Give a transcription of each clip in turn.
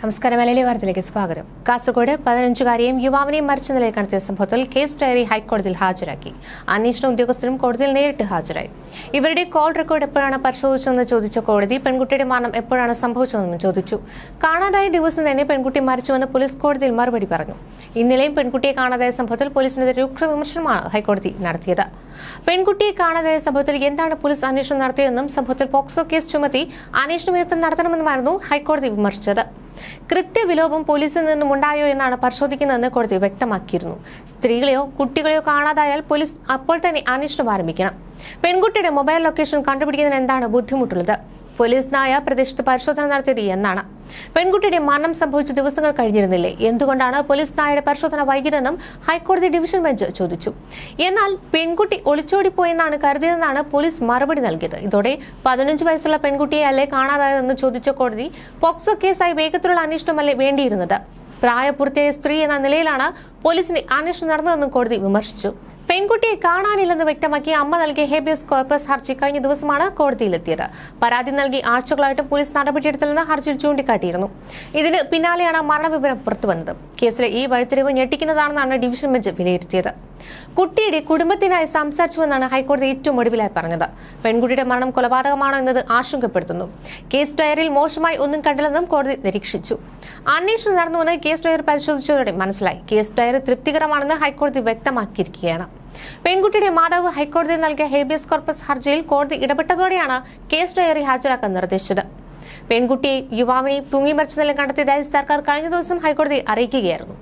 നമസ്കാരം മലയാളി വാർത്തയിലേക്ക് സ്വാഗതം. കാസർഗോഡ് പതിനഞ്ചുകാരിയെയും യുവാവിനെയും മരിച്ച നിലയിൽ കണ്ടെത്തിയ സംഭവത്തിൽ കേസ് ഡയറി ഹൈക്കോടതിയിൽ ഹാജരാക്കി. അന്വേഷണ ഉദ്യോഗസ്ഥരും കോടതിയിൽ നേരിട്ട് ഹാജരായി. ഇവരുടെ കോൾ റെക്കോർഡ് എപ്പോഴാണ് പരിശോധിച്ചതെന്ന് ചോദിച്ച കോടതി പെൺകുട്ടിയുടെ മരണം എപ്പോഴാണ് സംഭവിച്ചതെന്നും ചോദിച്ചു. കാണാതായ ദിവസം തന്നെ പെൺകുട്ടി മരിച്ചുവെന്ന് പോലീസ് കോടതിയിൽ മറുപടി പറഞ്ഞു. ഇന്നലെയും പെൺകുട്ടിയെ കാണാതായ സംഭവത്തിൽ പോലീസിനെതിരെ രൂക്ഷ വിമർശനമാണ് ഹൈക്കോടതി നടത്തിയത്. പെൺകുട്ടിയെ കാണാതായ സംഭവത്തിൽ എന്താണ് പോലീസ് അന്വേഷണം നടത്തിയതെന്നും സംഭവത്തിൽ പോക്സോ കേസ് ചുമത്തി അന്വേഷണം വിദഗ്ധം നടത്തണമെന്നുമായിരുന്നു ഹൈക്കോടതി വിമർശിച്ചത്. കൃത്യവിലോപം പോലീസിൽ നിന്നും ഉണ്ടായോ എന്നാണ് പരിശോധിക്കുന്നതെന്ന് കോടതി വ്യക്തമാക്കിയിരുന്നു. സ്ത്രീകളെയോ കുട്ടികളെയോ കാണാതായാൽ പോലീസ് അപ്പോൾ തന്നെ അന്വേഷണം ആരംഭിക്കണം. പെൺകുട്ടിയുടെ മൊബൈൽ ലൊക്കേഷൻ കണ്ടുപിടിക്കുന്നതിന് എന്താണ് ബുദ്ധിമുട്ടുള്ളത്? പോലീസ് നായ പ്രദേശത്ത് പരിശോധന നടത്തിയത് എന്നാണ്. പെൺകുട്ടിയുടെ മരണം സംഭവിച്ച ദിവസങ്ങൾ കഴിഞ്ഞിരുന്നില്ലേ? എന്തുകൊണ്ടാണ് പോലീസ് നായയുടെ പരിശോധന വൈകിയതെന്നും ഹൈക്കോടതി ഡിവിഷൻ ബെഞ്ച് ചോദിച്ചു. എന്നാൽ പെൺകുട്ടി ഒളിച്ചോടിപ്പോയെന്നാണ് കരുതിയതെന്നാണ് പോലീസ് മറുപടി നൽകിയത്. ഇതോടെ പതിനഞ്ച് വയസ്സുള്ള പെൺകുട്ടിയെ അല്ലേ കാണാതായതെന്ന് ചോദിച്ച കോടതി പോക്സോ കേസായി വേഗത്തിലുള്ള അന്വേഷണമല്ലേ വേണ്ടിയിരുന്നത്? പ്രായപൂർത്തിയായ സ്ത്രീ എന്ന നിലയിലാണ് പോലീസിന്റെ അന്വേഷണം നടന്നതെന്നും കോടതി വിമർശിച്ചു. പെൺകുട്ടിയെ കാണാനില്ലെന്ന് വ്യക്തമാക്കി അമ്മ നൽകിയ ഹേബിയസ് കോർപ്പസ് ഹർജി കഴിഞ്ഞ ദിവസമാണ് കോടതിയിലെത്തിയത്. പരാതി നൽകി ആഴ്ചകളായിട്ടും പോലീസ് നടപടിയെടുത്തില്ലെന്ന് ഹർജിയിൽ ചൂണ്ടിക്കാട്ടിയിരുന്നു. ഇതിന് പിന്നാലെയാണ് മരണവിവരം പുറത്തുവന്നത്. കേസിലെ ഈ വഴിത്തിരിവ് ഞെട്ടിക്കുന്നതാണെന്നാണ് ഡിവിഷൻ ബെഞ്ച് വിലയിരുത്തിയത്. കുട്ടിയുടെ കുടുംബത്തിനായി സംസാരിച്ചുവെന്നാണ് ഹൈക്കോടതി ഏറ്റവും ഒടുവിലായി പറഞ്ഞത്. പെൺകുട്ടിയുടെ മരണം കൊലപാതകമാണോ എന്നത് ആശങ്കപ്പെടുത്തുന്നു. കേസ് ഡയറിയിൽ മോശമായി ഒന്നും കണ്ടില്ലെന്നും കോടതി നിരീക്ഷിച്ചു. അന്വേഷണം നടന്നുവെന്ന് കേസ് ഡയറി പരിശോധിച്ചതോടെ മനസ്സിലായി. കേസ് ഡയറി തൃപ്തികരമാണെന്ന് ഹൈക്കോടതി വ്യക്തമാക്കിയിരിക്കുകയാണ്. പെൺകുട്ടിയുടെ മാതാവ് ഹൈക്കോടതിയിൽ നൽകിയ ഹേബിയസ് കോർപ്പസ് ഹർജിയിൽ കോടതി ഇടപെട്ടതോടെയാണ് കേസ് ഡയറി ഹാജരാക്കാൻ നിർദ്ദേശിച്ചത്. പെൺകുട്ടിയെ യുവാവിനെയും തൂങ്ങി നില കണ്ടെത്തിയതായി സർക്കാർ കഴിഞ്ഞ ദിവസം ഹൈക്കോടതി അറിയിക്കുകയായിരുന്നു.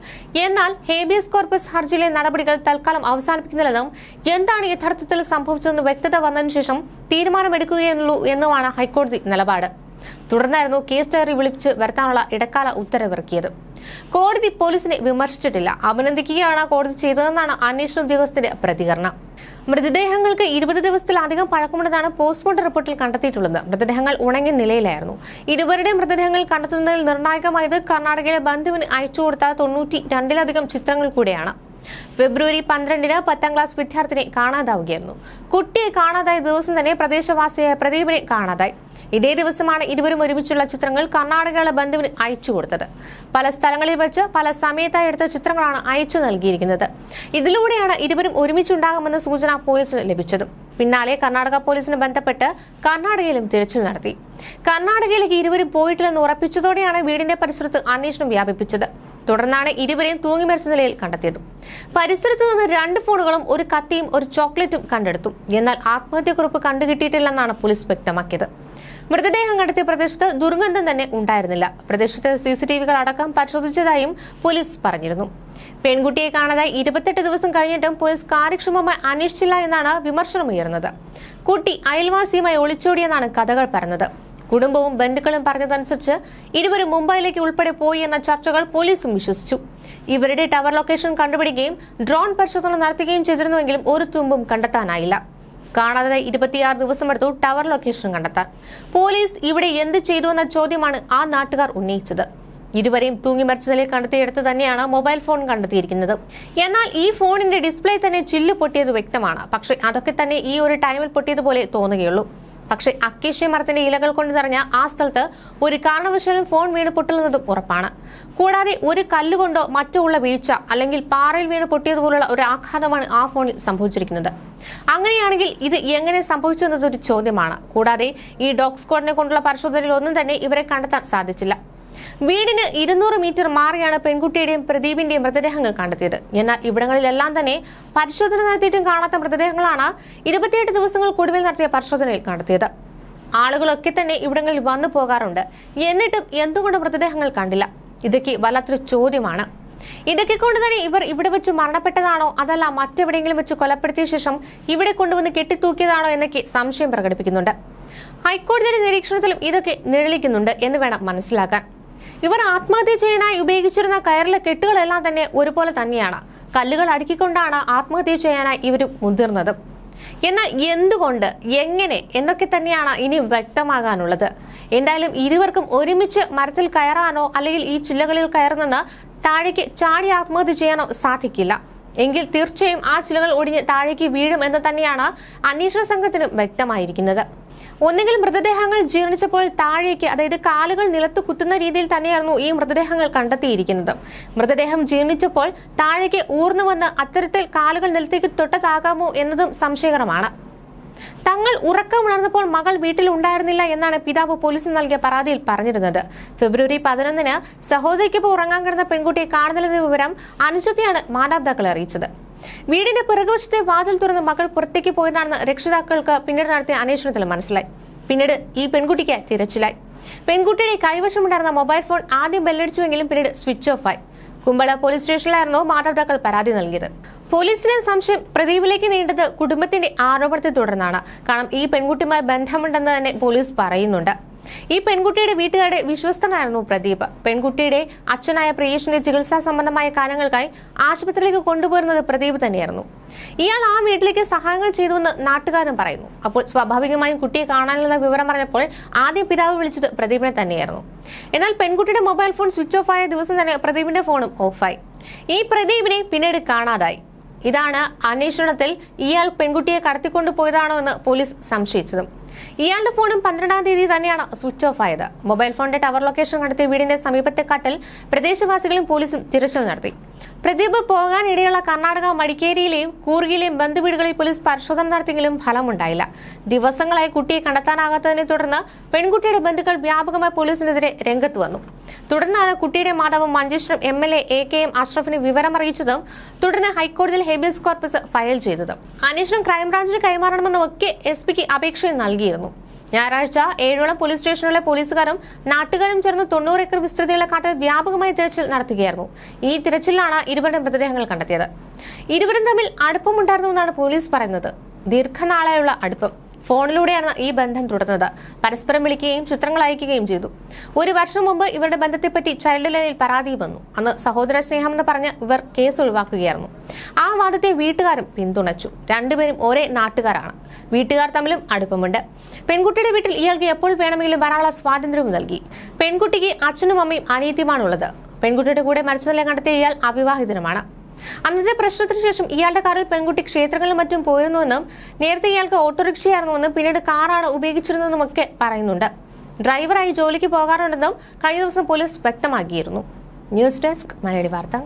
എന്നാൽ ഹേബിയസ് കോർപ്പസ് ഹർജിയിലെ നടപടികൾ തൽക്കാലം അവസാനിപ്പിക്കുന്നില്ലെന്നും എന്താണ് യഥാർത്ഥത്തിൽ സംഭവിച്ചതെന്ന് വ്യക്തത വന്നതിനു ശേഷം തീരുമാനമെടുക്കുകയുള്ളൂ എന്നുമാണ് ഹൈക്കോടതി നിലപാട്. തുടർന്നായിരുന്നു കേസ് ഡയറി വിളിച്ച് വരുത്താനുള്ള ഇടക്കാല ഉത്തരവിറക്കിയത്. കോടതി പോലീസിനെ വിമർശിച്ചിട്ടില്ല. അഭിനന്ദിക്കുകയാണ് കോടതി ചെയ്തതെന്നാണ് അന്വേഷണ ഉദ്യോഗസ്ഥന്റെ പ്രതികരണം. മൃതദേഹങ്ങൾക്ക് ഇരുപത് ദിവസത്തിലധികം പഴക്കമുണ്ടെന്നാണ് പോസ്റ്റ്മോർട്ടം റിപ്പോർട്ടിൽ കണ്ടെത്തിയിട്ടുള്ളത്. മൃതദേഹങ്ങൾ ഉണങ്ങിയ നിലയിലായിരുന്നു. ഇരുവരുടെ മൃതദേഹങ്ങൾ കണ്ടെത്തുന്നതിൽ നിർണായകമായത് കർണാടകയിലെ ബന്ധുവിന് അയച്ചു കൊടുത്ത തൊണ്ണൂറ്റി രണ്ടിലധികം ചിത്രങ്ങൾ കൂടെയാണ്. ഫെബ്രുവരി പന്ത്രണ്ടിന് പത്താം ക്ലാസ് വിദ്യാർത്ഥിനെ കാണാതാവുകയായിരുന്നു. കുട്ടിയെ കാണാതായ ദിവസം തന്നെ പ്രദേശവാസിയായ പ്രദീപിനെ കാണാതായി. ഇതേ ദിവസമാണ് ഇരുവരും ഒരുമിച്ചുള്ള ചിത്രങ്ങൾ കർണാടകയിലെ ബന്ധുവിന് അയച്ചു കൊടുത്തത്. പല സ്ഥലങ്ങളിൽ വെച്ച് പല സമയത്തായി എടുത്ത ചിത്രങ്ങളാണ് അയച്ചു നൽകിയിരിക്കുന്നത്. ഇതിലൂടെയാണ് ഇരുവരും ഒരുമിച്ചുണ്ടാകുമെന്ന സൂചന പോലീസിന് ലഭിച്ചത്. പിന്നാലെ കർണാടക പോലീസിന് ബന്ധപ്പെട്ട് കർണാടകയിലും തിരച്ചിൽ നടത്തി. കർണാടകയിലേക്ക് ഇരുവരും പോയിട്ടില്ലെന്ന് ഉറപ്പിച്ചതോടെയാണ് വീടിന്റെ പരിസരത്ത് അന്വേഷണം വ്യാപിപ്പിച്ചത്. തുടർന്നാണ് ഇരുവരെയും തൂങ്ങി മരിച്ച നിലയിൽ കണ്ടെത്തിയത്. പരിസരത്ത് നിന്ന് രണ്ട് ഫോണുകളും ഒരു കത്തിയും ഒരു ചോക്ലേറ്റും കണ്ടെടുത്തു. എന്നാൽ ആത്മഹത്യക്കുറിപ്പ് കണ്ടുകിട്ടിയിട്ടില്ലെന്നാണ് പോലീസ് വ്യക്തമാക്കിയത്. മൃതദേഹം കണ്ടെത്തിയ പ്രദേശത്ത് ദുർഗന്ധം തന്നെ ഉണ്ടായിരുന്നില്ല. പ്രദേശത്ത് സി സി ടി വികൾ അടക്കം പരിശോധിച്ചതായും പോലീസ് പറഞ്ഞിരുന്നു. പെൺകുട്ടിയെ കാണാതായി ഇരുപത്തെട്ട് ദിവസം കഴിഞ്ഞിട്ടും പോലീസ് കാര്യക്ഷമമായി അന്വേഷിച്ചില്ല എന്നാണ് വിമർശനമുയർന്നത് കുട്ടി അയൽവാസിയുമായി ഒളിച്ചോടിയെന്നാണ് കഥകൾ പറഞ്ഞത്. കുടുംബവും ബന്ധുക്കളും പറഞ്ഞതനുസരിച്ച് ഇരുവരും മുംബൈയിലേക്ക് ഉൾപ്പെടെ പോയി എന്ന ചർച്ചകൾ പോലീസും വിശ്വസിച്ചു. ഇവരുടെ ടവർ ലൊക്കേഷൻ കണ്ടുപിടിക്കുകയും ഡ്രോൺ പരിശോധന നടത്തുകയും ചെയ്തിരുന്നുവെങ്കിലും ഒരു തുമ്പും കണ്ടെത്താനായില്ല. കാണാതെ ഇരുപത്തിയാറ് ദിവസമെടുത്തു ടവർ ലൊക്കേഷൻ കണ്ടെത്താൻ. പോലീസ് ഇവിടെ എന്ത് ചെയ്തു എന്ന ചോദ്യമാണ് ആ നാട്ടുകാർ ഉന്നയിച്ചത്. ഇരുവരെയും തൂങ്ങി മരിച്ച നിലയിൽ കണ്ടെത്തിയെടുത്ത് തന്നെയാണ് മൊബൈൽ ഫോൺ കണ്ടെത്തിയിരിക്കുന്നത്. എന്നാൽ ഈ ഫോണിന്റെ ഡിസ്പ്ലേ തന്നെ ചില്ല് പൊട്ടിയത് വ്യക്തമാണ്. പക്ഷേ അതൊക്കെ തന്നെ ഈ ഒരു ടൈമിൽ പൊട്ടിയതുപോലെ തോന്നുകയുള്ളൂ. പക്ഷേ അക്കേഷ്യ മരത്തിന്റെ ഇലകൾ കൊണ്ട് നിറഞ്ഞ ആ സ്ഥലത്ത് ഒരു കാരണവശാലും ഫോൺ വീണ് പൊട്ടുന്നതും ഉറപ്പാണ്. കൂടാതെ ഒരു കല്ലുകൊണ്ടോ മറ്റോ ഉള്ള വീഴ്ച അല്ലെങ്കിൽ പാറയിൽ വീണ് പൊട്ടിയതുപോലുള്ള ഒരു ആഘാതമാണ് ആ ഫോണിൽ സംഭവിച്ചിരിക്കുന്നത്. അങ്ങനെയാണെങ്കിൽ ഇത് എങ്ങനെ സംഭവിച്ചു എന്നതൊരു ചോദ്യമാണ്. കൂടാതെ ഈ ഡോഗ് സ്ക്വാഡിനെ കൊണ്ടുള്ള പരിശോധനയിൽ ഒന്നും തന്നെ ഇവരെ കണ്ടെത്താൻ സാധിച്ചില്ല. വീടിന് ഇരുന്നൂറ് മീറ്റർ മാറിയാണ് പെൺകുട്ടിയുടെയും പ്രദീപിന്റെയും മൃതദേഹങ്ങൾ കണ്ടെത്തിയത്. എന്നാൽ ഇവിടങ്ങളിലെല്ലാം തന്നെ പരിശോധന നടത്തിയിട്ടും കാണാത്ത മൃതദേഹങ്ങളാണ് ഇരുപത്തിയെട്ട് ദിവസങ്ങൾക്കൊടുവിൽ നടത്തിയ പരിശോധനയിൽ കണ്ടെത്തിയത്. ആളുകളൊക്കെ തന്നെ ഇവിടങ്ങളിൽ വന്നു പോകാറുണ്ട്. എന്നിട്ടും എന്തുകൊണ്ട് മൃതദേഹങ്ങൾ കണ്ടില്ല? ഇതൊക്കെ വല്ലാത്തൊരു ചോദ്യമാണ്. ഇതൊക്കെ കൊണ്ട് തന്നെ ഇവർ ഇവിടെ വെച്ച് മരണപ്പെട്ടതാണോ? അതല്ല മറ്റെവിടെയെങ്കിലും വെച്ച് കൊലപ്പെടുത്തിയ ശേഷം ഇവിടെ കൊണ്ടുവന്ന് കെട്ടിത്തൂക്കിയതാണോ എന്നൊക്കെ സംശയം പ്രകടിപ്പിക്കുന്നുണ്ട്. ഹൈക്കോടതിയുടെ നിരീക്ഷണത്തിലും ഇതൊക്കെ നിഴലിക്കുന്നുണ്ട് എന്ന് വേണം മനസ്സിലാക്കാൻ. ഇവർ ആത്മഹത്യ ചെയ്യാനായി ഉപയോഗിച്ചിരുന്ന കയറിലെ കെട്ടുകളെല്ലാം തന്നെ ഒരുപോലെ തന്നെയാണ്. കല്ലുകൾ അടുക്കിക്കൊണ്ടാണ് ആത്മഹത്യ ചെയ്യാനായി ഇവർ മുതിർന്നത്. എന്നാൽ എന്തുകൊണ്ട് എങ്ങനെ എന്നൊക്കെ തന്നെയാണ് ഇനി വ്യക്തമാകാനുള്ളത്. എന്തായാലും ഇരുവർക്കും ഒരുമിച്ച് മരത്തിൽ കയറാനോ അല്ലെങ്കിൽ ഈ ചില്ലകളിൽ കയറുന്നെന്ന് താഴേക്ക് ചാടി ആത്മഹത്യ ചെയ്യാനോ സാധിക്കില്ല. എങ്കിൽ തീർച്ചയായും ആ ചിലകൾ ഒടിഞ്ഞ് താഴേക്ക് വീഴും എന്ന് തന്നെയാണ് അന്വേഷണ സംഘത്തിനും വ്യക്തമായിരിക്കുന്നത്. ഒന്നുകിൽ മൃതദേഹങ്ങൾ ജീർണിച്ചപ്പോൾ താഴേക്ക് അതായത് കാലുകൾ നിലത്ത് കുത്തുന്ന രീതിയിൽ തന്നെയായിരുന്നു ഈ മൃതദേഹങ്ങൾ കണ്ടെത്തിയിരിക്കുന്നത്. മൃതദേഹം ജീർണിച്ചപ്പോൾ താഴേക്ക് ഊർന്നു വന്ന് അത്തരത്തിൽ കാലുകൾ നിലത്തേക്ക് തൊട്ടതാകാമോ എന്നതും സംശയകരമാണ്. തങ്ങൾ ഉറക്കമുണർന്നപ്പോൾ മകൾ വീട്ടിൽ ഉണ്ടായിരുന്നില്ല എന്നാണ് പിതാവ് പോലീസിന് നൽകിയ പരാതിയിൽ പറഞ്ഞിരുന്നത്. ഫെബ്രുവരി പതിനൊന്നിന് സഹോദരിക്കൊപ്പം ഉറങ്ങാൻ കിടന്ന പെൺകുട്ടിയെ കാണുന്നില്ലെന്ന വിവരം അനുജത്തെയാണ് മാതാപിതാക്കളെ അറിയിച്ചത്. വീടിന്റെ പിറകുവശത്തെ വാതിൽ തുറന്ന് മകൾ പുറത്തേക്ക് പോയതാണെന്ന് രക്ഷിതാക്കൾക്ക് പിന്നീട് നടത്തിയ അന്വേഷണത്തിൽ മനസ്സിലായി. പിന്നീട് ഈ പെൺകുട്ടിക്ക് തിരച്ചിലായി. പെൺകുട്ടിയുടെ കൈവശമുണ്ടായിരുന്ന മൊബൈൽ ഫോൺ ആദ്യം ബെല്ലടിച്ചുവെങ്കിലും പിന്നീട് സ്വിച്ച് ഓഫ് ആയി. കുമ്പള പോലീസ് സ്റ്റേഷനിലായിരുന്നു മാതാപിതാക്കൾ പരാതി നൽകിയത്. പോലീസിന് സംശയം പ്രദീപിലേക്ക് നീണ്ടത് കുടുംബത്തിന്റെ ആരോപണത്തെ തുടർന്നാണ്. കാരണം ഈ പെൺകുട്ടിയുമായി ബന്ധമുണ്ടെന്ന് തന്നെ പോലീസ് പറയുന്നുണ്ട്. ഈ പെൺകുട്ടിയുടെ വീട്ടുകാരുടെ വിശ്വസ്തനായിരുന്നു പ്രദീപ്. പെൺകുട്ടിയുടെ അച്ഛനായ പ്രിയേഷിന്റെ ചികിത്സാ സംബന്ധമായ കാര്യങ്ങൾക്കായി ആശുപത്രിയിലേക്ക് കൊണ്ടുപോയിരുന്നത് പ്രദീപ് തന്നെയായിരുന്നു. ഇയാൾ ആ വീട്ടിലേക്ക് സഹായങ്ങൾ ചെയ്തുവെന്ന് നാട്ടുകാരും പറയുന്നു. അപ്പോൾ സ്വാഭാവികമായും കുട്ടിയെ കാണാനുള്ള വിവരം പറഞ്ഞപ്പോൾ ആദ്യം പിതാവ് വിളിച്ചത് പ്രദീപിനെ തന്നെയായിരുന്നു. എന്നാൽ പെൺകുട്ടിയുടെ മൊബൈൽ ഫോൺ സ്വിച്ച് ഓഫ് ആയ ദിവസം തന്നെ പ്രദീപിന്റെ ഫോണും ഓഫായി ഈ പ്രദീപിനെ പിന്നീട് കാണാതായി. ഇതാണ് അന്വേഷണത്തിൽ ഇയാൾ പെൺകുട്ടിയെ കടത്തിക്കൊണ്ടു പോയതാണോ എന്ന് പോലീസ് സംശയിച്ചതും. ഇയാളുടെ ഫോണും പന്ത്രണ്ടാം തീയതി തന്നെയാണ് സ്വിച്ച് ഓഫ് ആയത്. മൊബൈൽ ഫോണിന്റെ ടവർ ലൊക്കേഷൻ കണ്ടെത്തിയ വീടിന്റെ സമീപത്തെ കാട്ടിൽ പ്രദേശവാസികളും പോലീസും തിരച്ചിൽ നടത്തി. പ്രദീപ് പോകാനിടയുള്ള കർണാടക മടിക്കേരിയിലെയും കൂർഗിലെയും ബന്ധുവീടുകളിൽ പോലീസ് പരിശോധന നടത്തിയെങ്കിലും ഫലമുണ്ടായില്ല. ദിവസങ്ങളായി കുട്ടിയെ കണ്ടെത്താനാകാത്തതിനെ തുടർന്ന് പെൺകുട്ടിയുടെ ബന്ധുക്കൾ വ്യാപകമായി പോലീസിനെതിരെ രംഗത്ത് വന്നു. തുടർന്നാണ് കുട്ടിയുടെ മാതാവ് Manjeshwaram M L A K M അഷ്റഫിന് വിവരം അറിയിച്ചതും തുടർന്ന് ഹൈക്കോടതിയിൽ ഹേബിയസ് കോർപ്പസ് ഫയൽ ചെയ്തതും. അന്വേഷണം ക്രൈംബ്രാഞ്ചിന് കൈമാറണമെന്നും ഒക്കെ എസ് പിക്ക് അപേക്ഷയും നൽകിയിരുന്നു. ഞായറാഴ്ച ഏഴോളം പോലീസ് സ്റ്റേഷനിലെ പോലീസുകാരും നാട്ടുകാരും ചേർന്ന് തൊണ്ണൂറ് ഏക്കർ വിസ്തൃതിയുള്ള കാട്ടിൽ വ്യാപകമായി തിരച്ചിൽ നടത്തുകയായിരുന്നു. ഈ തിരച്ചിലാണ് ഇരുവരുടെ മൃതദേഹങ്ങൾ കണ്ടെത്തിയത്. ഇരുവരും തമ്മിൽ അടുപ്പമുണ്ടായിരുന്നുവെന്നാണ് പോലീസ് പറയുന്നത്. ദീർഘനാളായുള്ള അടുപ്പം. ഫോണിലൂടെയാണ് ഈ ബന്ധം തുടർന്നത്. പരസ്പരം വിളിക്കുകയും ചിത്രങ്ങൾ അയക്കുകയും ചെയ്തു. ഒരു വർഷം മുമ്പ് ഇവരുടെ ബന്ധത്തെപ്പറ്റി ചൈൽഡ് ലൈനിൽ പരാതി വന്നു. അന്ന് സഹോദര സ്നേഹം എന്ന് പറഞ്ഞ് ഇവർ കേസ് ഒഴിവാക്കുകയായിരുന്നു. ആ വാദത്തെ വീട്ടുകാരും പിന്തുണച്ചു. രണ്ടുപേരും ഒരേ നാട്ടുകാരാണ്. വീട്ടുകാർ തമ്മിലും അടുപ്പമുണ്ട്. പെൺകുട്ടിയുടെ വീട്ടിൽ ഇയാൾക്ക് എപ്പോൾ വേണമെങ്കിലും വരാനുള്ള സ്വാതന്ത്ര്യവും നൽകി. പെൺകുട്ടിക്ക് അച്ഛനും അമ്മയും അനിയത്തിയുമാണുള്ളത്. പെൺകുട്ടിയുടെ കൂടെ മരിച്ച നില കണ്ടെത്തിയ ഇയാൾ അവിവാഹിതനുമാണ്. അന്നത്തെ പ്രശ്നത്തിന് ശേഷം ഇയാളുടെ കാറിൽ പെൺകുട്ടി ക്ഷേത്രങ്ങളിലും മറ്റും പോയിരുന്നുവെന്നും നേരത്തെ ഇയാൾക്ക് ഓട്ടോറിക്ഷയായിരുന്നുവെന്നും പിന്നീട് കാറാണ് ഉപയോഗിച്ചിരുന്നതെന്നും ഒക്കെ പറയുന്നുണ്ട്. ഡ്രൈവറായി ജോലിക്ക് പോകാറുണ്ടെന്നും കഴിഞ്ഞ ദിവസം പോലീസ് വ്യക്തമാക്കിയിരുന്നു. ന്യൂസ് ഡെസ്ക് മലയാളി വാർത്ത.